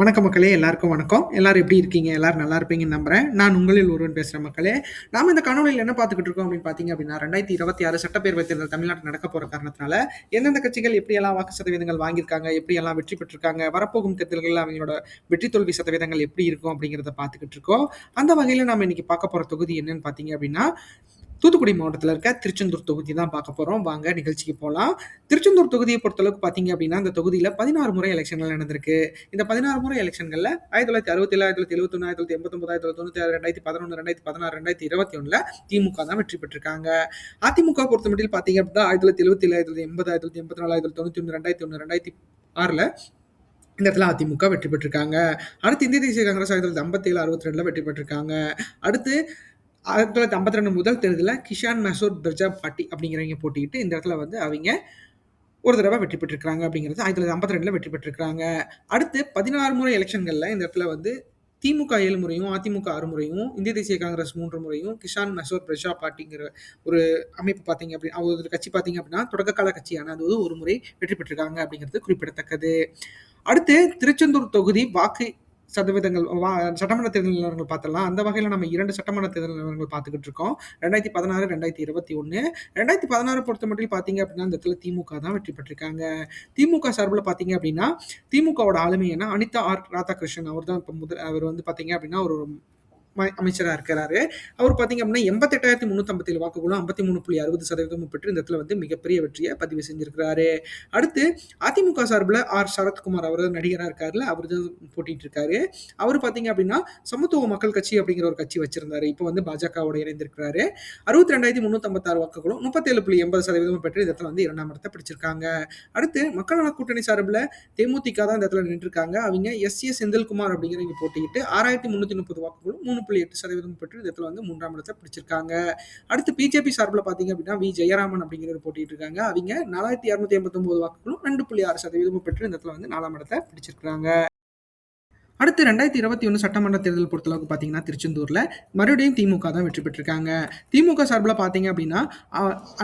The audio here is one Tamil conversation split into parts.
வணக்கம் மக்களே எல்லாருக்கும் வணக்கம். எல்லாரும் எப்படி இருக்கீங்க? எல்லாரும் நல்லா இருப்பீங்கன்னு நம்புறேன். நான் உங்களில் ஒருவன் பேசுகிற மக்களே. நாம இந்த காணொலியில் என்ன பார்த்துக்கிட்டு இருக்கோம் அப்படின்னு பார்த்தீங்க அப்படின்னா ரெண்டாயிரத்தி இருபத்தி ஆறு சட்டப்பேரவை தேர்தல் தமிழ்நாட்டில் நடக்க போகிற காரணத்தினால எந்தெந்த கட்சிகள் எப்படியெல்லாம் வாக்கு சதவீதங்கள் வாங்கியிருக்காங்க எப்படியெல்லாம் வெற்றி பெற்றிருக்காங்க வரப்போகும் தேர்தல்களில் அவங்களோட வெற்றி தோல்வி சதவீதங்கள் எப்படி இருக்கும் அப்படிங்கிறத பார்த்துக்கிட்டு இருக்கோம். அந்த வகையில் நம்ம இன்னைக்கு பார்க்க போகிற தொகுதி என்னன்னு பார்த்தீங்க அப்படின்னா தூத்துக்குடி மாவட்டத்தில் இருக்க திருச்செந்தூர் தொகுதி தான் பார்க்க போகிறோம் வாங்க நிகழ்ச்சிக்கு போகலாம் திருச்செந்தூர் தொகுதியை பொறுத்தளவுக்கு பார்த்தீங்க அப்படின்னா இந்த தொகுதியில் பதினாறு முறை எலெக்ஷன்கள் நடந்திருக்கு. இந்த பதினாறு முறை எலெக்ஷன்களில் ஆயிரத்தி தொள்ளாயிரத்தி அறுபத்தி ஏழு ஆயிரத்தி தொள்ளாயிரத்தி எழுபத்தொன்று ஆயிரத்தி தொள்ளாயிரத்தி எண்பத்தொம்பது ஆயிரத்தி தொள்ளாயிரத்தி தொண்ணூற்றி ஆறு ரெண்டாயிரத்தி பதினொன்று ரெண்டாயிரத்தி பதினாறு ரெண்டாயிரத்தி இருபத்தி ஒன்றில் திமுக தான் வெற்றி பெற்றிருக்காங்க. அதிமுக பொறுத்த மட்டும் பார்த்தீங்க அப்படின்னா ஆயிரத்தி தொள்ளாயிரத்தி எழுபத்தி ஏழு ஆயிரத்தி தொள்ளாயிரத்தி எண்பது ஆயிரத்தி தொள்ளாயிரத்தி எண்பத்தி நாலு ஆயிரத்தி தொள்ளாயிரத்தி தொண்ணூற்றி ஒன்று ரெண்டாயிரத்தி ஒன்று ரெண்டாயிரத்தி ஆறில் இந்த இடத்துல அதிமுக வெற்றி பெற்றிருக்காங்க. அடுத்து இந்திய தேசிய காங்கிரஸ் ஆயிரத்தி தொள்ளாயிரத்தி ஐம்பத்தி ஏழு அறுபத்தி ரெண்டுல வெற்றி பெற்றிருக்காங்க. அடுத்து ஆயிரத்தி தொள்ளாயிரத்தி ஐம்பத்தி ரெண்டு முதல் தேர்தலில் கிஷான் மசூர் பிரஜா பாட்டி அப்படிங்கிறவங்க போட்டிக்கிட்டு இந்த இடத்துல வந்து அவங்க ஒரு தடவை வெற்றி பெற்றிருக்கிறாங்க அப்படிங்கிறது. ஆயிரத்தி தொள்ளாயிரத்தி ஐம்பத்தி ரெண்டில் வெற்றி பெற்றிருக்கிறாங்க. அடுத்து பதினாறு முறை எலெக்ஷன்களில் இந்த இடத்துல வந்து திமுக ஏழு முறையும் அதிமுக ஆறு முறையும் இந்திய தேசிய காங்கிரஸ் மூன்று முறையும் கிஷான் மசோர் பிரஜா பாட்டிங்கிற ஒரு அமைப்பு பார்த்தீங்க அப்படின்னா ஒரு கட்சி பார்த்தீங்க அப்படின்னா தொடக்ககால கட்சியான அது ஒரு முறை வெற்றி பெற்றிருக்காங்க அப்படிங்கிறது குறிப்பிடத்தக்கது. அடுத்து திருச்செந்தூர் தொகுதி வாக்கு சதவீதங்கள் வா சட்டமன்ற தேர்தல் நிலவரங்கள் பார்த்தலாம் அந்த வகையில் நம்ம இரண்டு சட்டமன்ற தேர்தல் நிலவரங்கள் பார்த்துக்கிட்டு இருக்கோம். ரெண்டாயிரத்தி பதினாறு ரெண்டாயிரத்தி இருபத்தி ஒன்று ரெண்டாயிரத்தி பதினாறு பொறுத்த மட்டும் பார்த்தீங்க அப்படின்னா இந்த இடத்துல திமுக தான் வெற்றி பெற்றிருக்காங்க. திமுக சார்பில் பார்த்தீங்க அப்படின்னா திமுகவோட ஆளுமை என்ன? அனிதா ஆர் ராதாகிருஷ்ணன் அவர் தான் இப்போ முதல் அவர் வந்து பார்த்தீங்க அப்படின்னா ஒரு அமைச்சராக இருக்கிறாரு. அவர் பார்த்தீங்க அப்படின்னா எண்பத்தெட்டாயிரத்தி முந்நூற்றம்பத்தேழு வாக்குகளும் ஐம்பத்தி மூணு புள்ளி அறுபது சதவீதமும் பெற்று இந்த இடத்துல வந்து மிகப்பெரிய வெற்றியை பதிவு செஞ்சிருக்கிறாரு. அடுத்து அதிமுக சார்பில் ஆர். சரத்குமார் அவர் நடிகராக இருக்காருல அவர் தான் போட்டிட்டு இருக்காரு. அவர் பார்த்தீங்க அப்படின்னா சமத்துவ மக்கள் கட்சி அப்படிங்கிற ஒரு கட்சி வச்சிருந்தாரு. இப்போ வந்து பாஜகவோட இணைந்திருக்கிறாரு. அறுபத்தி ரெண்டாயிரத்தி முந்நூற்றம்பத்தாறு வாக்குகளும் முப்பத்தேழு புள்ளி எண்பது சதவீதமும் பெற்று இந்த இடத்துல வந்து இரண்டாம் இடத்தை பிடிச்சிருக்காங்க. அடுத்து மக்கள் நல கூட்டணி சார்பில் தேமுதிக தான் இந்த இடத்துல நின்றுருக்காங்க. அவங்க எஸ். ஏ. செந்தில்குமார் அப்படிங்கிறவங்க போட்டிக்கிட்டு ஆறாயிரத்தி முந்நூற்றி முப்பது வாக்குகளும் மூணு புள்ளி எட்டு சதவீதம் பெற்று இந்த இடத்துல வந்து மூன்றாம் இடத்தை பிடிச்சிருக்காங்க. அடுத்து பிஜேபி சார்பில் பார்த்தீங்க அப்படின்னா வி ஜெயராமன் அப்படிங்கிறவர் போட்டிட்டு இருக்காங்க. அவங்க நாலாயிரத்தி இரநூத்தி எண்பத்தொன்பது வாக்குகளும் ரெண்டு புள்ளி ஆறு சதவீதமும் பெற்று இந்த இடத்துல வந்து நாலாம் இடத்தை பிடிச்சிருக்காங்க அடுத்து ரெண்டாயிரத்தி இருபத்தி ஒன்று சட்டமன்ற தேர்தல் பொறுத்தளவுக்கு பார்த்தீங்கன்னா திருச்செந்தூரில் மறுபடியும் திமுக தான் வெற்றி பெற்றிருக்காங்க. திமுக சார்பில் பார்த்தீங்க அப்படின்னா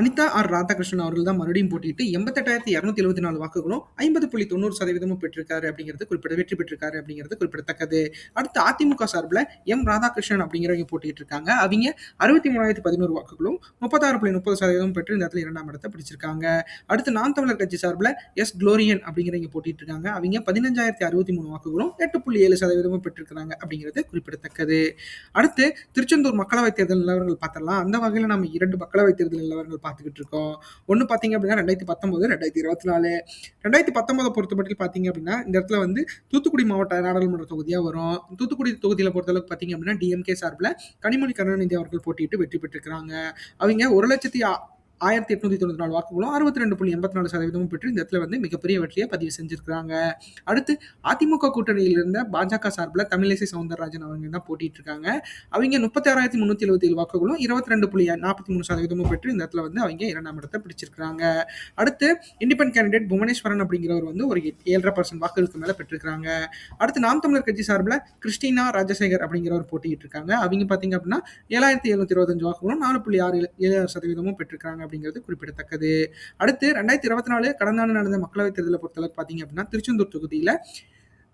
அனிதா ஆர் ராதாகிருஷ்ணன் அவர்கள் தான் மறுபடியும் போட்டிட்டு எண்பத்தெட்டாயிரத்தி இரநூத்தி எழுபத்தி நாலு வாக்குகளும் ஐம்பது புள்ளி தொண்ணூறு சதவீதமும் பெற்றிருக்காரு அப்படிங்கிறது குறிப்பிட வெற்றி பெற்றிருக்காரு அப்படிங்கிறது குறிப்பிடத்தக்கது. அடுத்து அதிமுக சார்பில் எம் ராதாகிருஷ்ணன் அப்படிங்கிறவங்க போட்டிட்டு இருக்காங்க. அவங்க அறுபத்தி மூணாயிரத்தி பதினோரு வாக்குகளும் முப்பத்தாறு புள்ளி முப்பது சதவீதம் பெற்று இந்த இடத்துல இரண்டாம் இடத்தை பிடிச்சிருக்காங்க. அடுத்து நாம் தமிழர் கட்சி சார்பில் எஸ் குளோரியன் அப்படிங்கிறவங்க போட்டிட்டு இருக்காங்க. அவங்க பதினஞ்சாயிரத்தி அறுபத்தி மூணு வாக்குகளும் எட்டு புள்ளி ஏழு சதவீதமும் பெற்றிருக்கிறாங்க அப்படிங்கிறது குறிப்பிடத்தக்கது. அடுத்து திருச்செந்தூர் மக்களவைத் தேர்தல் நிலவரங்கள் பார்த்தலாம் அந்த வகையில் நம்ம இரண்டு மக்களவைத் தேர்தல் நிலவரங்கள் பார்த்துக்கிட்டு இருக்கோம். ஒன்று பார்த்தீங்க அப்படின்னா ரெண்டாயிரத்தி பத்தொம்போது ரெண்டாயிரத்தி இருபத்தி நாலு. ரெண்டாயிரத்தி பத்தொன்பதை பொறுத்தமட்டில் பார்த்தீங்க அப்படின்னா இந்த இடத்துல வந்து தூத்துக்குடி மாவட்ட நாடாளுமன்ற தொகுதியாக வரும். தூத்துக்குடி தொகுதியில் பொறுத்தளவுக்கு பார்த்தீங்க அப்படின்னா டிஎம்கே சார்பில் கனிமொழி கருணாநிதி அவர்கள் போட்டியிட்டு வெற்றி பெற்றிருக்கிறாங்க. அவங்க ஒரு லட்சத்தி ஆயிரத்தி எட்நூத்தி தொண்ணூத்தி நாலு வாக்குகளும் அறுபத்தி ரெண்டு புள்ளி எண்பத்தி நாலு சதவீதமும் பெற்று இந்த இடத்துல வந்து மிகப்பெரிய வெற்றியை பதிவு செஞ்சிருக்கிறாங்க. அடுத்து அதிமுக கூட்டணியில் இருந்த பாஜக சார்பில் தமிழிசை சவுந்தரராஜன் அவங்க தான் போட்டிட்டு இருக்காங்க அவங்க முப்பத்தி ஆறாயிரத்தி முன்னூத்தி எழுபத்தி ஏழு வாக்குகளும் இருபத்தி ரெண்டு புள்ளி நாற்பத்தி மூணு சதவீதமும் பெற்று இந்த இடத்துல வந்து அவங்க இரண்டாம் இடத்தை பிடிச்சிருக்கிறாங்க. அடுத்து இண்டிபெண்ட் கேண்டிடேட் புவனேஸ்வரன் அப்படிங்கிறவர் வந்து ஒரு ஏழரை பர்சன்ட் வாக்குகளுக்கு மேலே பெற்றிருக்காங்க அடுத்து நாம் தமிழர் கட்சி சார்பில் கிறிஸ்டினா ராஜசேகர் அப்படிங்கிறவர் போட்டிட்டு இருக்காங்க அவங்க பார்த்தீங்க அப்படின்னா ஏழாயிரத்தி எழுநூத்தி இருபத்தஞ்சு வாக்குகளும் நாலு புள்ளி ஆறு ஏழு சதவீதமும் பெற்றிருக்காங்க அப்படிங்கிறது குறிப்பிடத்தக்கது. அடுத்து ரெண்டாயிரத்தி இருபத்தி நாலு கடந்த ஆண்டு நடந்த மக்களவைத் தேர்தலை பொறுத்தளவுக்கு பார்த்தீங்க அப்படின்னா திருச்செந்தூர் தொகுதியில்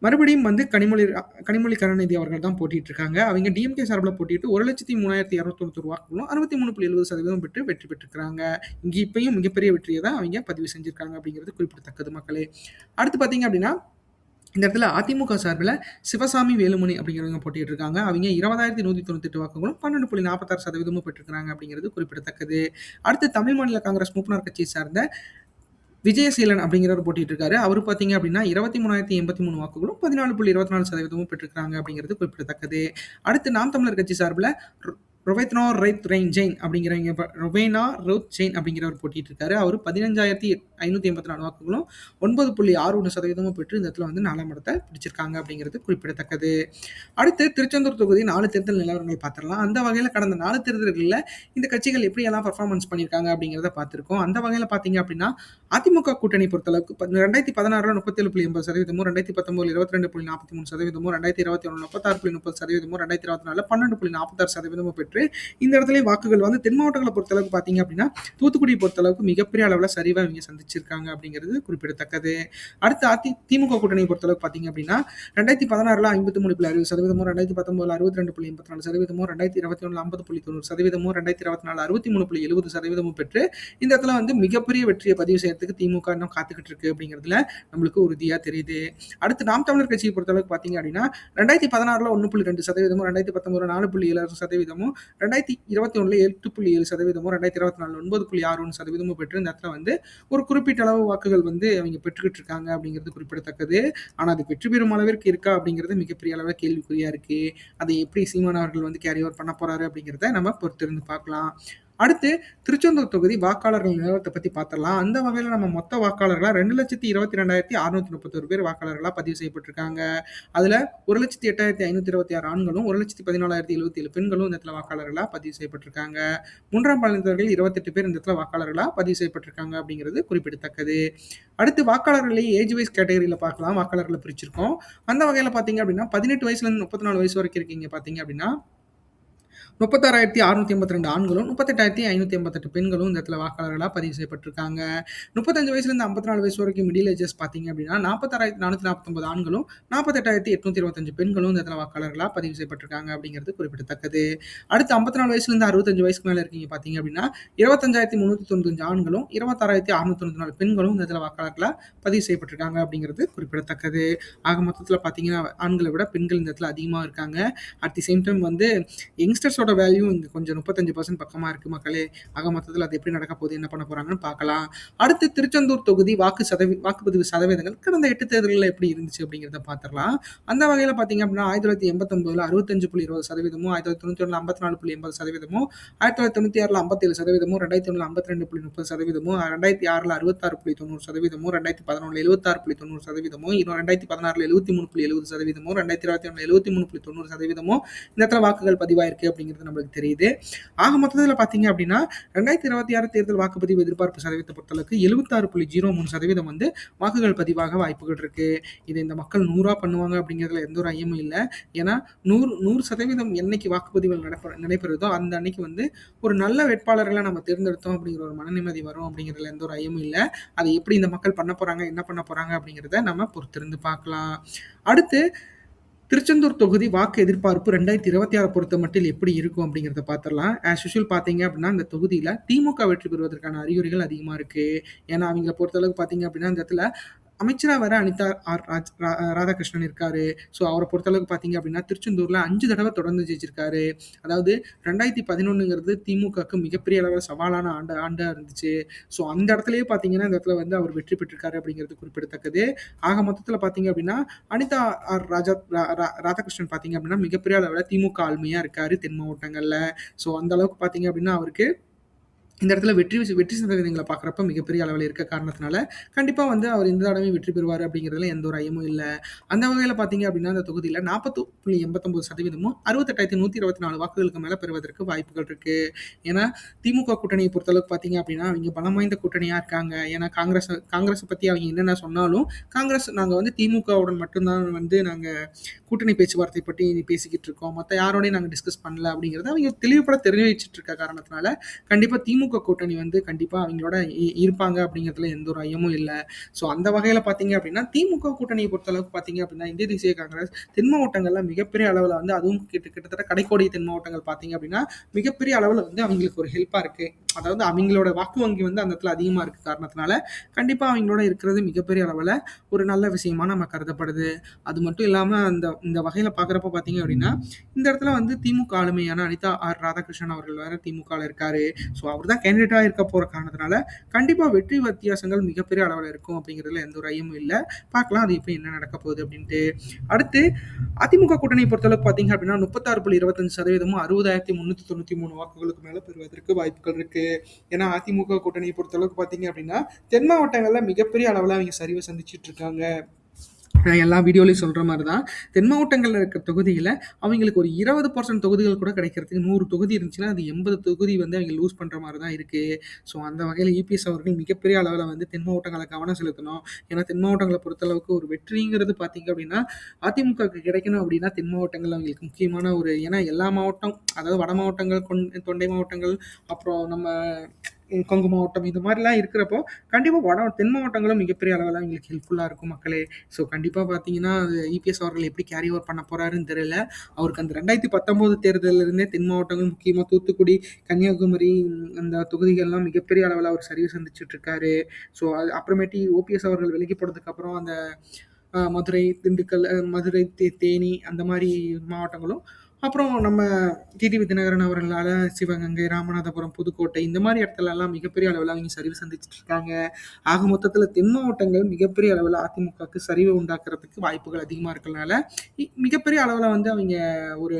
மறுபடியும் வந்து கனிமொழி கனிமொழி கருணாநிதி அவர்கள் தான் போட்டிட்டு இருக்காங்க அவங்க டிஎம்கே சார்பில் போட்டிட்டு ஒரு லட்சத்தி மூணாயிரத்தி இரநூத்தொண்ணூறு வாக்குகளும் அறுபத்தி மூணு புள்ளி எழுபது சதவீதம் பெற்று வெற்றி பெற்றிருக்காங்க இங்கே இப்பயும் மிகப்பெரிய வெற்றியை தான் அவங்க பதிவு செஞ்சிருக்காங்க அப்படிங்கிறது குறிப்பிடத்தக்கது மக்களே. அடுத்து பார்த்தீங்க அப்படின்னா இந்த இடத்துல அதிமுக சார்பில் சிவசாமி வேலுமணி அப்படிங்கிறவங்க போட்டிட்டு இருக்காங்க அவங்க இருபதாயிரத்தி நூற்றி தொண்ணூத்தெட்டு வாக்குகளும் பன்னெண்டு புள்ளி நாற்பத்தாறு சதவீதமும் பெற்றிருக்கிறாங்க அப்படிங்கிறது குறிப்பிடத்தக்கது. அடுத்து தமிழ் மாநில காங்கிரஸ் மூப்பனார் கட்சியை சார்ந்த விஜயசீலன் அப்படிங்கிறவர் போட்டிட்டு இருக்காரு அவர் பார்த்தீங்க அப்படின்னா இருபத்தி மூணாயிரத்தி எண்பத்தி மூணு வாக்குகளும் பதினாலு புள்ளி இருபத்தி நாலு சதவீதமும் பெற்றிருக்காங்க அப்படிங்கிறது குறிப்பிடத்தக்கது. அடுத்து நாம் தமிழர் கட்சி சார்பில் ரொவேத்னா ரைத் ரெயின் ஜெயின் அப்படிங்கிறவங்க ரொவேனா ரோத் ஜெயின் அப்படிங்கிறவர் போட்டிட்டு இருக்காரு. அவர் பதினஞ்சாயிரத்தி ஐநூற்றி எண்பத்தி நாலு வாக்குகளும் ஒன்பது புள்ளி ஆறு ஒன்று சதவீதமும் பெற்று இந்த இடத்துல வந்து நாலாம் இடத்தை பிடிச்சிருக்காங்க அப்படிங்கிறது குறிப்பிடத்தக்கது. அடுத்து திருச்செந்தூர் தொகுதி நாலு தேர்தல் நிலவரங்களை பார்த்துடலாம். அந்த வகையில் கடந்த நாலு தேர்தல்களில் இந்த கட்சிகள் எப்படி எல்லாம் பர்ஃபார்மன்ஸ் பண்ணியிருக்காங்க அப்படிங்கிறத பார்த்துருக்கோம். அந்த வகையில் பார்த்தீங்க அப்படின்னா அதிமுக கூட்டணி பொறுத்தளவுக்கு ரெண்டாயிரத்தி பதினாறுல முப்பத்தேழு புள்ளி எண்பது சதவீதமும் ரெண்டாயிரத்தி பத்தொன்பது இருபத்தி ரெண்டு புள்ளி நாற்பத்தி மூணு சதவீதமும் ரெண்டாயிரத்தி இருபத்தி ஒன்று முப்பத்தாறு புள்ளி முப்பது சதவீதமும் ரெண்டாயிரத்தி இருபத்தி நாலு பன்னெண்டு புள்ளி நாற்பத்தாறு சதவீதமும் பெற்று பெற்று இந்த இடத்துல வாக்குகள் வந்து தென் மாவட்டங்களை பொறுத்தளவுக்கு பார்த்தீங்க அப்படின்னா தூத்துக்குடி பொறுத்தளவுக்கு மிகப்பெரிய அளவில் சரிவாக இவங்க சந்திச்சிருக்காங்க அப்படிங்கிறது குறிப்பிடத்தக்கது. அடுத்து அதி திமுக கூட்டணியை பொறுத்தளவுக்கு பார்த்தீங்க அப்படின்னா ரெண்டாயிரத்தி பதினாறில் ஐம்பத்தி மூணு புள்ளி அறுபது சதவீதமும் ரெண்டாயிரத்தி பத்தொம்பதில் அறுபத்தி ரெண்டு புள்ளி எண்பத்தி நாலு சதவீதமும் ரெண்டாயிரத்தி இருபத்தி ஒன்று ஐம்பது புள்ளி தொண்ணூறு சதவீதமும் ரெண்டாயிரத்தி இருபத்தி நாலு அறுபத்தி மூணு புள்ளி எழுபது சதவீதமும் பெற்று இந்த இடத்துல வந்து மிகப்பெரிய வெற்றியை பதிவு செய்யறதுக்கு திமுக இன்னும் காத்துக்கிட்டு இருக்கு அப்படிங்கிறதுல நம்மளுக்கு உறுதியாக தெரியுது. அடுத்து நாம் தமிழர் கட்சியை பொறுத்தளவுக்கு பார்த்தீங்க அப்படின்னா ரெண்டாயிரத்தி பதினாறில் ஒன்று புள்ளி ரெண்டு சதவீதமும் ரெண்டாயிரத்தி பத்தொம்பது நாலு புள்ளி ஏழு சதவீதமும் ரெண்டாயிரத்தி இருபத்தி ஒன்றில் எட்டு புள்ளி ஏழு சதவீதமும் ரெண்டாயிரத்தி இருபத்தி நாலு ஒன்பது புள்ளி ஆறு ஒன்று சதவீதமும் பெற்று இந்த இடத்துல வந்து ஒரு குறிப்பிட்ட அளவு வாக்குகள் வந்து அவங்க பெற்றுக்கிட்டு இருக்காங்க அப்படிங்கிறது குறிப்பிடத்தக்கது. ஆனால் அது வெற்றி பெறும் அளவிற்கு இருக்கா அப்படிங்கிறது மிகப்பெரிய அளவில் கேள்விக்குறியாக இருக்கு. அதை எப்படி சீமான் அவர்கள் வந்து கேரி ஓவர் பண்ண போறாரு அப்படிங்கிறத நம்ம பொறுத்திருந்து பார்க்கலாம். அடுத்து திருச்செந்தூர் தொகுதி வாக்காளர்கள் நிலவரத்தை பத்தி பார்த்துடலாம் அந்த வகையில் நம்ம மொத்த வாக்காளர்களாக ரெண்டு லட்சத்தி இருபத்தி ரெண்டாயிரத்தி அறுநூத்தி முப்பத்தொரு பேர் வாக்காளர்களாக பதிவு செய்யப்பட்டிருக்காங்க. அதுல ஒரு லட்சத்தி எட்டாயிரத்தி ஐநூத்தி இருபத்தி ஆறு ஆண்களும் ஒரு லட்சத்தி பதினாலாயிரத்தி எழுபத்தி ஏழு பெண்களும் இந்த இடத்துல வாக்காளர்களாக பதிவு செய்யப்பட்டிருக்காங்க. மூன்றாம் பாலினத்தவர்கள் இருபத்தெட்டு பேர் இந்த இடத்துல வாக்காளர்களாக பதிவு செய்யப்பட்டிருக்காங்க அப்படிங்கிறது குறிப்பிடத்தக்கது. அடுத்து வாக்காளர்களை ஏஜ் வைஸ் கேட்டகரியில் பார்க்கலாம் வாக்காளர்களை பிரிச்சிருக்கோம். அந்த வகையில் பார்த்தீங்க அப்படின்னா பதினெட்டு வயசுலேருந்து முப்பத்தி நாலு வயசு வரைக்கும் இருக்கீங்க பார்த்தீங்க அப்படின்னா முப்பத்தாறாயிரத்தி அறுநூத்தி எண்பத்தி ரெண்டு ஆண்களும் முப்பத்தெட்டாயிரத்தி ஐநூற்றி எண்பத்தெட்டு பெண்களும் இந்த இடத்துல வாக்காளர்களாக பதிவு செய்யப்பட்டிருக்காங்க. முப்பத்தஞ்சு வயசுலேருந்து ஐம்பத்தி நாலு வயசு வரைக்கும் மிடில் ஏஜஸ் பார்த்தீங்க அப்படின்னா நாற்பத்தாறாயிரத்தி நானூற்றி நாற்பத்தொம்பது ஆண்களும் நாற்பத்தெட்டாயிரத்தி எட்நூத்தி இருபத்தஞ்சு பெண்களும் இந்த இடத்துல வாக்காளர்களாக பதிவு செய்யப்பட்டிருக்காங்க அப்படிங்கிறது குறிப்பிடத்தக்கது. அடுத்து ஐம்பத்தி நாலு வயசுலேருந்து அறுபத்தஞ்சு வயசுக்கு மேலே இருக்கீங்க பார்த்தீங்க அப்படின்னா இருபத்தஞ்சாயிரத்தி முந்நூற்றி தொண்ணூத்தஞ்சு ஆண்களும் இருபத்தாறாயிரத்தி அறுநூத்தி தொண்ணூற்றி நாலு பெண்களும் இந்த இடத்துல வாக்காளர்களாக பதிவு செய்யப்பட்டிருக்காங்க அப்படிங்கிறது குறிப்பிடத்தக்கது. ஆக மொத்தத்தில் பார்த்தீங்கன்னா ஆண்களை விட பெண்கள் இந்த இடத்துல அதிகமாக இருக்காங்க. அட் தி சேம் டைம் வந்து யங்ஸ்டர்ஸோட வேல்யூ இங்கே கொஞ்சம் முப்பத்தஞ்சு பர்சன்ட் பக்கமாக இருக்குது மக்களே. ஆக மொத்தத்தில் அது எப்படி நடக்க போகுது என்ன பண்ண போகிறாங்கன்னு பார்க்கலாம். அடுத்து திருச்செந்தூர் தொகுதி வாக்கு சதவீ வாக்குப்பதிவு சதவீதங்கள் கடந்த எட்டு தேர்தலில் எப்படி இருந்துச்சு அப்படிங்கிறத பார்த்துடலாம். அந்த வகையில் பார்த்தீங்க அப்படின்னா ஆயிரத்தி தொள்ளாயிரத்தி எண்பத்தொம்பதில் அறுபத்தஞ்சு புள்ளி இருபது சதவீதமும் ஆயிரத்தி தொள்ளாயிரத்தி தொண்ணூற்றி ஒன்றில் ஐம்பத்தி நாலு புள்ளி எண்பது சதவீதமும் ஆயிரத்தி தொள்ளாயிரத்தி தொண்ணூற்றி ஆறில் ஐம்பத்தேழு சதவீதமும் ரெண்டாயிரத்தி ஒன்றில் ஐம்பத்தி ரெண்டு புள்ளி முப்பது சதவீதமும் ரெண்டாயிரத்தி ஆறில் அறுபத்தாறு புள்ளி தொண்ணூறு சதவீதமும் ரெண்டாயிரத்தி பதினொன்றில் எழுபத்தாறு புள்ளி தொண்ணூறு சதவீதமும் இன்னும் ரெண்டாயிரத்தி பதினாறில் எழுபத்தி மூணு புள்ளி எழுபது சதவீதமும் ரெண்டாயிரத்தி இருபத்தி ஒன்று எழுபத்தி மூணு புள்ளி தொண்ணூறு சதவீதமும் இந்த இடத்துல வாக்குகள் பதிவாயிருக்கு அப்படிங்கிறது நம்மளுக்கு தெரியுது. ஆக மொத்தத்தில் பார்த்தீங்க அப்படின்னா ரெண்டாயிரத்தி இருபத்தி ஆறு தேர்தல் வாக்குப்பதிவு எதிர்பார்ப்பு சதவீதத்தை பொறுத்தளவுக்கு எழுபத்தாறு புள்ளி ஜீரோ மூணு சதவீதம் வந்து வாக்குகள் பதிவாக வாய்ப்புகள் இருக்கு. இதை இந்த மக்கள் நூறா பண்ணுவாங்க அப்படிங்கிறதுல எந்த ஒரு ஐயமும் இல்லை. ஏன்னா நூறு நூறு சதவீதம் என்னைக்கு வாக்குப்பதிவுகள் நடப்ப நடைபெறுதோ அந்த அன்னைக்கு வந்து ஒரு நல்ல வேட்பாளர்களை நம்ம தேர்ந்தெடுத்தோம் அப்படிங்கிற ஒரு மனநிம்மதி வரும் அப்படிங்கிறதுல எந்த ஒரு ஐயமும் இல்லை. அதை எப்படி இந்த மக்கள் பண்ண போறாங்க என்ன பண்ண போறாங்க அப்படிங்கிறத நம்ம பொறுத்திருந்து பார்க்கலாம். அடுத்து திருச்செந்தூர் தொகுதி வாக்கு எதிர்பார்ப்பு ரெண்டாயிரத்தி இருபத்தி ஆறு பொறுத்த மட்டில் எப்படி இருக்கும் அப்படிங்கிறத பார்த்துடலாம். ஆஸ் யூஷுவல் பார்த்தீங்க அப்படின்னா இந்த தொகுதியில் திமுக வெற்றி பெறுவதற்கான அறிகுறிகள் அதிகமாக இருக்குது ஏன்னா அவங்கள பொறுத்தளவுக்கு பார்த்தீங்க அப்படின்னா இந்த இடத்துல அமைச்சராக வர அனிதா ஆர் ராஜ் ரா- ராதாகிருஷ்ணன் இருக்காரு. ஸோ அவரை பொறுத்தளவுக்கு பார்த்தீங்க அப்படின்னா திருச்செந்தூரில் அஞ்சு தடவை தொடர்ந்து ஜெயிச்சிருக்காரு. அதாவது ரெண்டாயிரத்தி பதினொன்றுங்கிறது திமுகவுக்கு மிகப்பெரிய அளவில் சவாலான ஆண்டு ஆண்டாக இருந்துச்சு. ஸோ அந்த இடத்துலயே பார்த்தீங்கன்னா இந்த இடத்துல வந்து அவர் வெற்றி பெற்றிருக்காரு அப்படிங்கிறது குறிப்பிடத்தக்கது. ஆக மொத்தத்தில் பார்த்தீங்க அப்படின்னா அனிதா ஆர் ராஜா ரா- ரா- ராதாகிருஷ்ணன் பார்த்தீங்க அப்படின்னா மிகப்பெரிய அளவில் திமுக ஆளுமையாக இருக்காரு தென் மாவட்டங்களில். ஸோ அந்த அளவுக்கு பார்த்தீங்க அப்படின்னா அவருக்கு இந்த இடத்துல வெற்றி வெற்றி சதவீதங்களை பார்க்குறப்ப மிகப்பெரிய அளவில் இருக்க காரணத்தினால கண்டிப்பாக வந்து அவர் இந்த தடவை வெற்றி பெறுவார் அப்படிங்கிறதுல எந்த ஒரு ஐயமும் இல்லை. அந்த வகையில் பார்த்தீங்க அப்படின்னா அந்த தொகுதியில் நாற்பத்து புள்ளி எண்பத்தொம்பது சதவீதமும் அறுபத்தெட்டாயிரத்தி நூற்றி இருபத்தி நாலு வாக்குகளுக்கு மேலே பெறுவதற்கு வாய்ப்புகள் இருக்குது ஏன்னா திமுக கூட்டணியை பொறுத்தளவுக்கு பார்த்தீங்க அப்படின்னா அவங்க பலம் வாய்ந்த கூட்டணியாக இருக்காங்க. ஏன்னா காங்கிரஸ் காங்கிரஸை பற்றி அவங்க என்னென்ன சொன்னாலும் காங்கிரஸ் நாங்கள் வந்து திமுகவுடன் மட்டும்தான் வந்து நாங்கள் கூட்டணி பேச்சுவார்த்தை பற்றி பேசிக்கிட்டு இருக்கோம். மற்ற யாரோடையும் நாங்கள் டிஸ்கஸ் பண்ணல அப்படிங்கிறத அவங்க தெளிவுபட தெரிவிச்சிட்டு இருக்க காரணத்தினால கண்டிப்பாக திமுக கூட்டணி வந்து கண்டிப்பாக அவங்களோட இ- இருப்பாங்க அப்படிங்கிறதுல எந்த ஒரு ஐயமும் இல்லை. ஸோ அந்த வகையில் பார்த்தீங்க அப்படின்னா திமுக கூட்டணியை பொறுத்தளவுக்கு பார்த்தீங்க அப்படின்னா இந்திய தேசிய காங்கிரஸ் தென் மாவட்டங்களில் மிகப்பெரிய அளவில் வந்து அதுவும் கிட்ட கிட்டத்தட்ட கடைக்கோடி தென் மாவட்டங்கள் பார்த்தீங்க அப்படின்னா மிகப்பெரிய அளவில் வந்து அவங்களுக்கு ஒரு ஹெல்ப்பாக இருக்குது அதாவது அவங்களோட வாக்கு வங்கி வந்து அந்த இடத்துல அதிகமாக இருக்க காரணத்தினால கண்டிப்பாக அவங்களோட இருக்கிறது மிகப்பெரிய அளவில் ஒரு நல்ல விஷயமா நம்ம கருதப்படுது. அது மட்டும் இல்லாமல் அந்த இந்த வகையில் பார்க்குறப்ப பார்த்தீங்க அப்படின்னா இந்த இடத்துல வந்து திமுக ஆளுமையான அனிதா ஆர் ராதாகிருஷ்ணன் அவர்கள் வேறு திமுகவில் இருக்காரு. ஸோ அவர் தான் கேண்டிடேட்டாக இருக்க போகிற காரணத்தினால கண்டிப்பாக வெற்றி வித்தியாசங்கள் மிகப்பெரிய அளவில் இருக்கும் அப்படிங்கிறதுல எந்த ஒரு ஐயமும் இல்லை. பார்க்கலாம் அது இப்போ என்ன நடக்க போகுது அப்படின்ட்டு. அடுத்து அதிமுக கூட்டணி பொறுத்தளவுக்கு பார்த்தீங்க அப்படின்னா முப்பத்தாறு புள்ளி இருபத்தஞ்சு சதவீதமும் அறுபதாயிரத்தி முந்நூற்றி தொண்ணூற்றி மூணு வாக்குகளுக்கு மேலே பெறுவதற்கு வாய்ப்புகள் இருக்குது ஏன்னா அதிமுக கூட்டணியை பொறுத்தளவுக்கு பார்த்தீங்க அப்படின்னா தென் மாவட்டங்களில் மிகப்பெரிய அளவில் அவங்க சரிவை சந்திச்சிட்டு இருக்காங்க. நான் எல்லா வீடியோலையும் சொல்கிற மாதிரி தான் தென் மாவட்டங்களில் இருக்கிற தொகுதியில் அவங்களுக்கு ஒரு இருபது பர்சன்ட் தொகுதிகள் கூட கிடைக்கிறதுக்கு நூறு தொகுதி இருந்துச்சுன்னா அது எண்பது தொகுதி வந்து அவங்க லூஸ் பண்ணுற மாதிரி தான் இருக்குது ஸோ அந்த வகையில் இபிஎஸ் அவர்கள் மிகப்பெரிய அளவில் வந்து தென் மாவட்டங்களை கவனம் செலுத்தணும். ஏன்னா தென் மாவட்டங்களை பொறுத்தளவுக்கு ஒரு வெற்றிங்கிறது பார்த்திங்க அப்படின்னா அதிமுகவுக்கு கிடைக்கணும் அப்படின்னா தென் மாவட்டங்கள் அவங்களுக்கு முக்கியமான ஒரு ஏன்னா எல்லா மாவட்டம் அதாவது வட மாவட்டங்கள் கொண் தொண்டை மாவட்டங்கள் அப்புறம் நம்ம கொங்கு மாவட்டம் இது மாதிரிலாம் இருக்கிறப்போ கண்டிப்பாக வட தென் மாவட்டங்களும் மிகப்பெரிய அளவில் எங்களுக்கு ஹெல்ப்ஃபுல்லாக இருக்கும் மக்களே. ஸோ கண்டிப்பாக பார்த்தீங்கன்னா அது இபிஎஸ் அவர்கள் எப்படி கேரி ஓவர் பண்ண போகிறாருன்னு தெரியல. அவருக்கு அந்த ரெண்டாயிரத்தி பத்தொம்போது தேர்தலிருந்தே தென் மாவட்டங்கள் முக்கியமாக தூத்துக்குடி கன்னியாகுமரி அந்த தொகுதிகள்லாம் மிகப்பெரிய அளவில் அவர் சரிவு சந்திச்சுட்டு இருக்காரு. ஸோ அது அப்புறமேட்டி ஓபிஎஸ் அவர்கள் விலகி போனதுக்கப்புறம் அந்த மதுரை திண்டுக்கல் மதுரை தே தேனி அந்த மாதிரி மாவட்டங்களும் அப்புறம் நம்ம டிடிவி தினகரன் அவர்களால் சிவகங்கை ராமநாதபுரம் புதுக்கோட்டை இந்த மாதிரி இடத்துலலாம் மிகப்பெரிய அளவில் அவங்க சரிவு சந்திச்சுட்டு இருக்காங்க ஆக மொத்தத்தில் தென் மாவட்டங்கள் மிகப்பெரிய அளவில் அதிமுகவுக்கு சரிவை உண்டாக்குறதுக்கு வாய்ப்புகள் அதிகமாக இருக்கிறதுனால மிகப்பெரிய அளவில் வந்து அவங்க ஒரு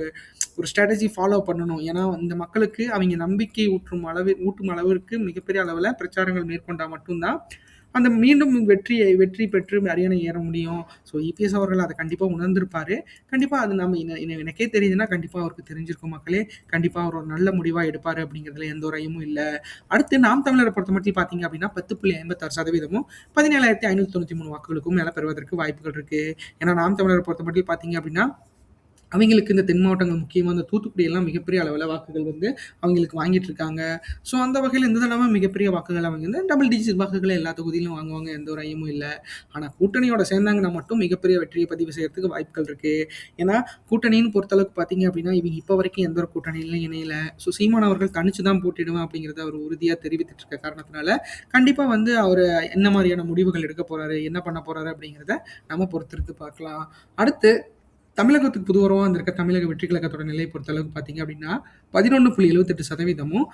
ஒரு ஸ்ட்ராட்டஜி ஃபாலோ பண்ணணும். ஏன்னா இந்த மக்களுக்கு அவங்க நம்பிக்கை ஊற்றும் அளவு ஊட்டும் அளவிற்கு மிகப்பெரிய அளவில் பிரச்சாரங்கள் மேற்கொண்டால் மட்டும்தான் அந்த மீண்டும் வெற்றியை வெற்றி பெற்று அரியணை ஏற முடியும். ஸோ இபிஎஸ் அவர்கள் அதை கண்டிப்பாக உணர்ந்திருப்பார். கண்டிப்பாக அது நம்ம எனக்கே தெரியுதுன்னா கண்டிப்பாக அவருக்கு தெரிஞ்சிருக்கும் மக்களே. கண்டிப்பாக அவர் ஒரு நல்ல முடிவாக எடுப்பார் அப்படிங்கிறதுல எந்த ஒரு ஐயமும் இல்லை. அடுத்து நாம் தமிழரை பொறுத்த மட்டும் பார்த்தீங்க அப்படின்னா பத்து புள்ளி ஐம்பத்தாறு சதவீதமும் பதினேழாயிரத்தி ஐநூற்றி தொண்ணூற்றி மூணு வாக்குகளுக்கும் மேலே பெறுவதற்கு வாய்ப்புகள் இருக்குது ஏன்னா நாம் தமிழரை பொறுத்த மட்டும் பார்த்தீங்க அப்படின்னா அவங்களுக்கு இந்த தென் மாவட்டங்கள் முக்கியமாக இந்த தூத்துக்குடியெல்லாம் மிகப்பெரிய அளவில் வாக்குகள் வந்து அவங்களுக்கு வாங்கிட்டு இருக்காங்க. ஸோ அந்த வகையில் இந்த தடவை மிகப்பெரிய வாக்குகள் அவங்க வந்து டபுள் டிஜிட் வாக்குகளை எல்லா தொகுதியிலும் வாங்குவாங்க எந்த ஒரு ஐயமும் இல்லை. ஆனால் கூட்டணியோட சேர்ந்தாங்கன்னா மட்டும் மிகப்பெரிய வெற்றியை பதிவு செய்யறதுக்கு வாய்ப்புகள் இருக்குது ஏன்னா கூட்டணின்னு பொறுத்தளவுக்கு பார்த்தீங்க அப்படின்னா இவங்க இப்போ வரைக்கும் எந்த ஒரு கூட்டணியிலும் இணையல. ஸோ சீமான் அவர்கள் தனிச்சு தான் போட்டிடுவேன் அப்படிங்கிறத அவர் உறுதியாக தெரிவித்துட்டு இருக்க காரணத்தினால கண்டிப்பாக வந்து அவர் என்ன மாதிரியான முடிவுகள் எடுக்க போகிறாரு என்ன பண்ண போகிறாரு அப்படிங்கிறத நம்ம பொறுத்திருந்து பார்க்கலாம். அடுத்து தமிழகத்துக்கு புதுவரமாக வந்திருக்க தமிழக வெற்றி கழகத்தோட நிலையை பொறுத்தளவுக்கு பார்த்தீங்க அப்படின்னா பதினொன்று புள்ளி எழுபத்தெட்டு சதவீதமும்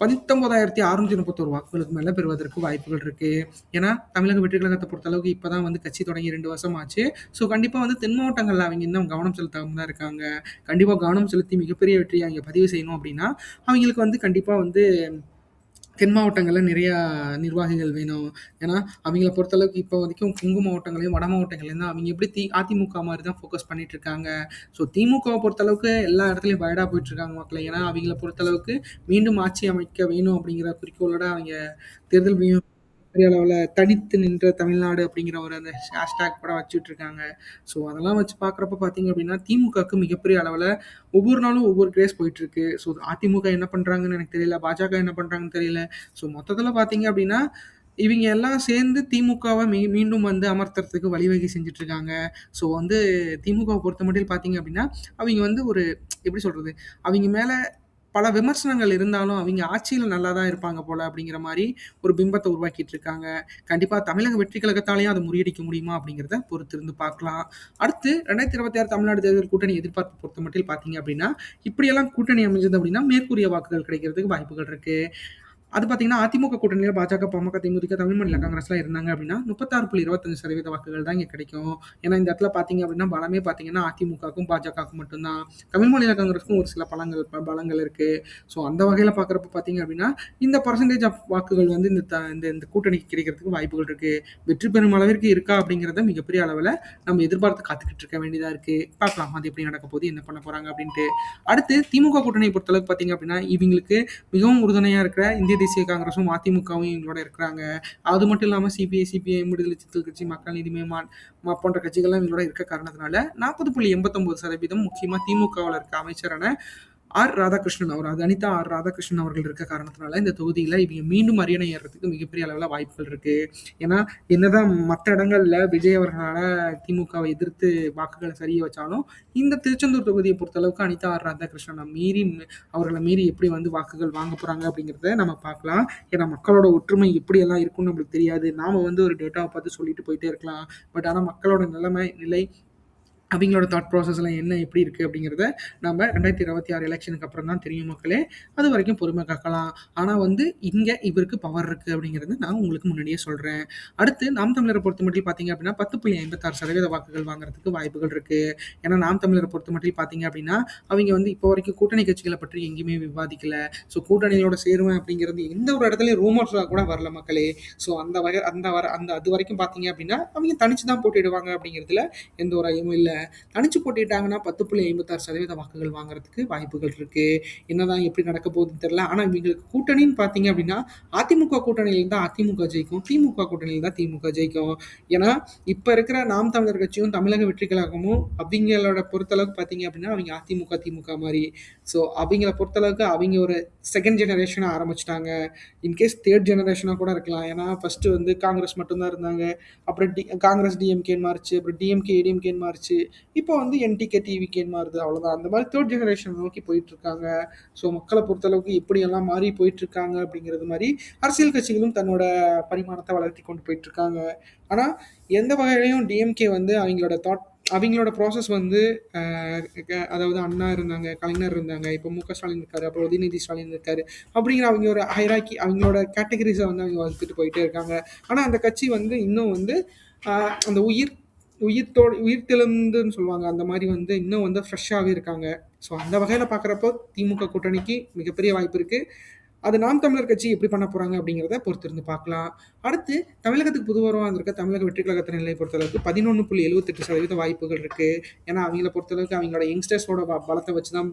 பத்தொன்பதாயிரத்தி அறுநூத்தி முப்பத்தொரு வாக்குகளுக்கு மேலே பெறுவதற்கு வாய்ப்புகள் இருக்குது ஏன்னா தமிழக வெற்றி கழகத்தை பொறுத்தளவுக்கு இப்போ தான் வந்து கட்சி தொடங்கி ரெண்டு வருஷம் ஆச்சு ஸோ கண்டிப்பாக வந்து தென் மாவட்டங்களில் அவங்க இன்னும் கவனம் செலுத்தாமல் தான் இருக்காங்க. கண்டிப்பாக கவனம் செலுத்தி மிகப்பெரிய வெற்றியை அவங்க பதிவு செய்யணும் அப்படின்னா அவங்களுக்கு வந்து கண்டிப்பாக வந்து தென் மாவட்டங்களில் நிறையா நிர்வாகிகள் வேணும். ஏன்னா அவங்கள பொறுத்தளவுக்கு இப்போ வரைக்கும் கொங்கு மாவட்டங்களையும் வட மாவட்டங்களையும் தான் அவங்க எப்படி தி அதிமுக மாதிரி தான் ஃபோக்கஸ் பண்ணிட்டு இருக்காங்க ஸோ திமுகவை பொறுத்தளவுக்கு எல்லா இடத்துலையும் பயடாக போயிட்டுருக்காங்க மக்களை. ஏன்னா அவங்கள பொறுத்தளவுக்கு மீண்டும் ஆட்சி அமைக்க வேணும் அப்படிங்கிற குறிக்கோளோட அவங்க தேர்தல் பெரிய அளவில் தனித்து நின்ற தமிழ்நாடு அப்படிங்கிற ஒரு அந்த ஹேஷ்டேக் கூட வச்சுட்டு இருக்காங்க ஸோ அதெல்லாம் வச்சு பார்க்குறப்ப பார்த்தீங்க அப்படின்னா திமுகவுக்கு மிகப்பெரிய அளவில் ஒவ்வொரு நாளும் ஒவ்வொரு கிரேஸ் போயிட்டுருக்கு ஸோ அதிமுக என்ன பண்ணுறாங்கன்னு எனக்கு தெரியல பாஜக என்ன பண்ணுறாங்கன்னு தெரியல. ஸோ மொத்தத்தில் பார்த்தீங்க அப்படின்னா இவங்க எல்லாம் சேர்ந்து திமுகவை மீ மீண்டும் வந்து அமர்த்துறதுக்கு வழிவகை செஞ்சுட்டு இருக்காங்க ஸோ வந்து திமுகவை பொறுத்த மட்டும் பார்த்தீங்க அப்படின்னா அவங்க வந்து ஒரு எப்படி சொல்கிறது அவங்க மேலே பல விமர்சனங்கள் இருந்தாலும் அவங்க ஆட்சியில் நல்லா தான் இருப்பாங்க போல அப்படிங்கிற மாதிரி ஒரு பிம்பத்தை உருவாக்கிட்டு இருக்காங்க கண்டிப்பாக தமிழக வெற்றி கழகத்தாலேயும் அதை முறியடிக்க முடியுமா அப்படிங்கிறத பொறுத்திருந்து பார்க்கலாம். அடுத்து ரெண்டாயிரத்தி இருபத்தி ஆறு தமிழ்நாடு தேர்தல் கூட்டணி எதிர்பார்ப்பு பொறுத்த மட்டும் பார்த்தீங்க அப்படின்னா இப்படியெல்லாம் கூட்டணி அமைஞ்சது அப்படின்னா மேற்கூறிய வாக்குகள் கிடைக்கிறதுக்கு வாய்ப்புகள் இருக்குது அது பார்த்தீங்கன்னா அதிமுக கூட்டணியில் பாஜக பாமக திமுக தமிழ் மாநில காங்கிரஸ்லாம் இருந்தாங்க அப்படின்னா முப்பத்தாறு புள்ளி இருபத்தஞ்சு சதவீத வாக்குகள் தான் இங்கே கிடைக்கும். ஏன்னா இந்த இடத்துல பார்த்தீங்க அப்படின்னா பலமே பார்த்தீங்கன்னா அதிமுகவுக்கும் பாஜகவுக்கும் மட்டும்தான். தமிழ் மாநில காங்கிரஸுக்கும் ஒரு சில பலங்கள் பலங்கள் இருக்குது ஸோ அந்த வகையில் பார்க்குறப்ப பார்த்தீங்க அப்படின்னா இந்த பர்சன்டேஜ் ஆஃப் வாக்குகள் வந்து இந்த த இந்த இந்த கூட்டணிக்கு கிடைக்கிறதுக்கு வாய்ப்புகள் இருக்குது வெற்றி பெறும் அளவிற்கு இருக்கா அப்படிங்கிறத மிகப்பெரிய அளவில் நம்ம எதிர்பார்த்து காத்துக்கிட்டு இருக்க வேண்டியதாக இருக்குது பார்க்கலாம் அது எப்படி நடக்க போகுது என்ன பண்ண போகிறாங்க அப்படின்ட்டு. அடுத்து திமுக கூட்டணியை பொறுத்தளவுக்கு பார்த்தீங்க அப்படின்னா இவங்களுக்கு மிகவும் உறுதுணையாக இருக்கிற இந்திய தேசிய காங்கிரஸும் அதிமுகவும் எங்களோட இருக்கிறாங்க. அது மட்டும் இல்லாமல் சிபிஐ சிபிஐ விடுதலை சித்தல் கட்சி மக்கள் நீதி மேம்பான் போன்ற கட்சிகள்லாம் எங்களோட இருக்க காரணத்தினால நாற்பது புள்ளி எண்பத்தொம்பது சதவீதம் முக்கியமாக திமுகவில் இருக்க அமைச்சரான ஆர் ராதாகிருஷ்ணன் அவர் அது அனிதா ஆர் ராதாகிருஷ்ணன் அவர்கள் இருக்க காரணத்தினால இந்த தொகுதியில் இவங்க மீண்டும் அரியணை ஏறுறதுக்கு மிகப்பெரிய அளவில் வாய்ப்புகள் இருக்கு. ஏன்னா என்னதான் மற்ற இடங்களில் விஜய் அவர்களால் திமுகவை எதிர்த்து வாக்குகளை சரிய வச்சாலும் இந்த திருச்செந்தூர் தொகுதியை பொறுத்தளவுக்கு அனிதா ஆர் ராதாகிருஷ்ணனை மீறி அவர்களை மீறி எப்படி வந்து வாக்குகள் வாங்க போகிறாங்க அப்படிங்கிறத நம்ம பார்க்கலாம். ஏன்னா மக்களோட ஒற்றுமை எப்படியெல்லாம் இருக்கும்னு நம்மளுக்கு தெரியாது. நாம வந்து ஒரு டேட்டாவை பார்த்து சொல்லிட்டு போயிட்டே இருக்கலாம். பட் ஆனால் மக்களோட நிலைமை நிலை அவங்களோட தாட் ப்ராசஸ்லாம் என்ன எப்படி இருக்குது அப்படிங்கிறத நம்ம ரெண்டாயிரத்தி இருபத்தி ஆறு எலெக்ஷனுக்கு அப்புறம் தான் தெரியும் மக்களே. அது வரைக்கும் பொறுமை காக்கலாம். ஆனால் வந்து இங்கே இவருக்கு பவர் இருக்குது அப்படிங்கிறது நான் உங்களுக்கு முன்னாடியே சொல்கிறேன் அடுத்து நாம் தமிழரை பொறுத்த மட்டும் பார்த்தீங்க அப்படின்னா பத்து புள்ளி ஐம்பத்தாறு சதவீத வாக்குகள் வாங்குறதுக்கு வாய்ப்புகள் இருக்குது ஏன்னா நாம் தமிழரை பொறுத்த மட்டும் பார்த்தீங்க அப்படின்னா அவங்க வந்து இப்போ வரைக்கும் கூட்டணி கட்சிகளை பற்றி எங்கேயுமே விவாதிக்கலை. ஸோ கூட்டணியோட சேருவேன் அப்படிங்கிறது எந்த ஒரு இடத்துலையும் ரூமர்ஸாக கூட வரல மக்களே. ஸோ அந்த வகை அந்த வர அந்த அது வரைக்கும் பார்த்தீங்க அப்படின்னா அவங்க தனிச்சு தான் போட்டிடுவாங்க அப்படிங்கிறதுல எந்த ஒரு ஐயமும் இல்லை. தனிச்சு போட்டிட்டாங்கன்னா பத்து புள்ளி ஐம்பத்தாறு சதவீத வாக்குகள் வாங்குறதுக்கு வாய்ப்புகள் இருக்குது என்னதான் எப்படி நடக்க போகுதுன்னு தெரியல. ஆனால் இவங்களுக்கு கூட்டணின்னு பார்த்தீங்க அப்படின்னா அதிமுக கூட்டணியில் தான் அதிமுக ஜெயிக்கும். திமுக கூட்டணியில் தான் திமுக ஜெயிக்கும். ஏன்னா இப்போ இருக்கிற நாம் தமிழர் கட்சியும் தமிழக வெற்றி கழகமும் அவங்களோட பொறுத்தளவுக்கு பார்த்தீங்க அப்படின்னா அவங்க அதிமுக திமுக மாதிரி. ஸோ அவங்கள பொறுத்தளவுக்கு அவங்க ஒரு செகண்ட் ஜெனரேஷனாக ஆரம்பிச்சிட்டாங்க. இன்கேஸ் தேர்ட் ஜெனரேஷனாக கூட இருக்கலாம். ஏன்னா ஃபஸ்ட்டு வந்து காங்கிரஸ் மட்டும்தான் இருந்தாங்க. அப்புறம் டி காங்கிரஸ் டிஎம்கேன்னு மாறிச்சு. அப்புறம் டிஎம்கே ஏடிஎம்கேன்னு மாறிச்சு. இப்போ வந்து என்டிகே டிவிகேன்னு மாறுது அவ்வளோதான் அந்த மாதிரி தேர்ட் ஜெனரேஷன் நோக்கி போயிட்டுருக்காங்க. ஸோ மக்களை பொறுத்தளவுக்கு எப்படியெல்லாம் மாறி போயிட்டுருக்காங்க அப்படிங்கிறது மாதிரி அரசியல் கட்சிகளும் தன்னோட பரிமாணத்தை வளர்த்தி கொண்டு போயிட்டுருக்காங்க. ஆனால் எந்த வகையிலையும் டிஎம்கே வந்து அவங்களோட தாட் அவங்களோட ப்ராசஸ் வந்து அதாவது அண்ணா இருந்தாங்க கலைஞர் இருந்தாங்க இப்போ மு க ஸ்டாலின் இருக்காரு அப்புறம் உதயநிதி ஸ்டாலின் இருக்காரு அப்படிங்கிற அவங்க ஒரு ஹைராக்கி அவங்களோட கேட்டகரிஸை வந்து அவங்க வளர்த்துட்டு போயிட்டே இருக்காங்க. ஆனால் அந்த கட்சி வந்து இன்னும் வந்து அந்த உயிர் உயிர்த்தோடு உயிர்த்தெழுந்துன்னு சொல்லுவாங்க. அந்த மாதிரி வந்து இன்னும் வந்து ஃப்ரெஷ்ஷாகவே இருக்காங்க. ஸோ அந்த வகையில் பார்க்குறப்போ திமுக கூட்டணிக்கு மிகப்பெரிய வாய்ப்பு இருக்குது அது நாம் தமிழர் கட்சி எப்படி பண்ண போகிறாங்க அப்படிங்கிறத பொறுத்திருந்து பார்க்கலாம் அடுத்து தமிழகத்துக்கு புதுவரமாக இருந்திருக்க தமிழக வெற்றி கழகத்தின் நிலையை பொறுத்தளவுக்கு பதினொன்று புள்ளி எழுபத்தெட்டு சதவீத வாய்ப்புகள் இருக்குது ஏன்னா அவங்கள பொறுத்தளவுக்கு அவங்களோட யங்ஸ்டர்ஸோட பலத்தை வச்சு தான்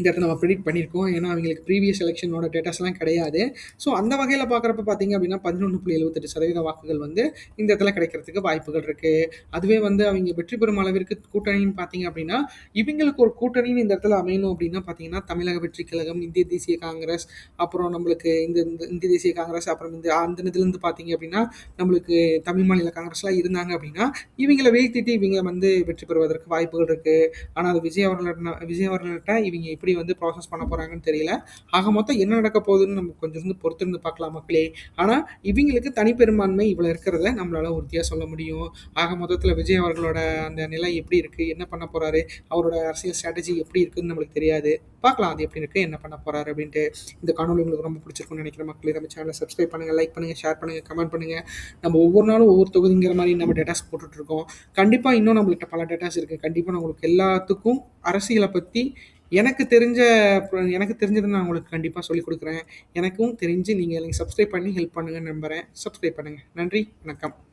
இந்த இடத்துல நம்ம ப்ரிடிக்ட் பண்ணியிருக்கோம். ஏன்னா அவங்களுக்கு ப்ரீவியஸ் எலெக்ஷனோட டேட்டாஸ்லாம் கிடையாது. ஸோ அந்த வகையில் பார்க்குறப்ப பார்த்தீங்க அப்படின்னா பதினொன்று புள்ளி எழுபத்தெட்டு சதவீத வாக்குகள் வந்து இந்த இடத்துல கிடைக்கிறதுக்கு வாய்ப்புகள் இருக்குது அதுவே வந்து அவங்க வெற்றி பெறும் அளவிற்கு கூட்டணின்னு பார்த்தீங்க அப்படின்னா இவங்களுக்கு ஒரு கூட்டணின்னு இந்த இடத்துல அமையணும் அப்படின்னா பார்த்தீங்கன்னா தமிழக வெற்றி கழகம் இந்திய தேசிய காங்கிரஸ் அப்புறம் நம்மளுக்கு இந்த இந்திய தேசிய காங்கிரஸ் அப்புறம் இந்த அந்த இதுலேருந்து பார்த்தீங்க அப்படின்னா நம்மளுக்கு தமிழ் மாநில காங்கிரஸ்லாம் இருந்தாங்க அப்படின்னா இவங்களை வீழ்த்திட்டு இவங்க வந்து வெற்றி பெறுவதற்கு வாய்ப்புகள் இருக்குது ஆனால் அது விஜய் அவர்கள விஜய் அவர்கள்ட்ட இவங்க எப்படி எப்படி வந்து ப்ராசஸ் பண்ண போகிறாங்கன்னு தெரியல. ஆக மொத்தம் என்ன நடக்க போகுதுன்னு நம்ம கொஞ்சம் இருந்து பொறுத்திருந்து பார்க்கலாம் மக்களே. ஆனால் இவங்களுக்கு தனிப்பெரும்பான்மை இவ்வளோ இருக்கிறத நம்மளால் உறுதியாக சொல்ல முடியும். ஆக மொத்தத்தில் விஜய் அவர்களோட அந்த நிலை எப்படி இருக்குது என்ன பண்ண போகிறாரு அவரோட அரசியல் ஸ்ட்ராட்டஜி எப்படி இருக்குதுன்னு நம்மளுக்கு தெரியாது. பார்க்கலாம் அது எப்படி இருக்குது என்ன பண்ண போகிறாரு அப்படின்ட்டு. இந்த காணொலி உங்களுக்கு ரொம்ப பிடிச்சிருக்கும்னு நினைக்கிற மக்களே. நம்ம சேனலை சப்ஸ்கிரைப் பண்ணுங்கள் லைக் பண்ணுங்கள் ஷேர் பண்ணுங்கள் கமெண்ட் பண்ணுங்கள் நம்ம ஒவ்வொரு நாளும் ஒவ்வொரு தொகுதிங்கிற மாதிரி நம்ம டேட்டாஸ் போட்டுட்ருக்கோம் கண்டிப்பாக இன்னும் நம்மள்கிட்ட பல டேட்டாஸ் இருக்குது கண்டிப்பாக நான் உங்களுக்கு எல்லாத்துக்கும் அரசியலை பற்றி எனக்கு தெரிஞ்ச எனக்கு தெரிஞ்சதை நான் உங்களுக்கு கண்டிப்பாக சொல்லிக் கொடுக்குறேன். எனக்கும் தெரிஞ்சு நீங்கள் எனக்கு சப்ஸ்கிரைப் பண்ணி ஹெல்ப் பண்ணுங்கன்னு நம்புகிறேன் சப்ஸ்கிரைப் பண்ணுங்கள் நன்றி. வணக்கம்.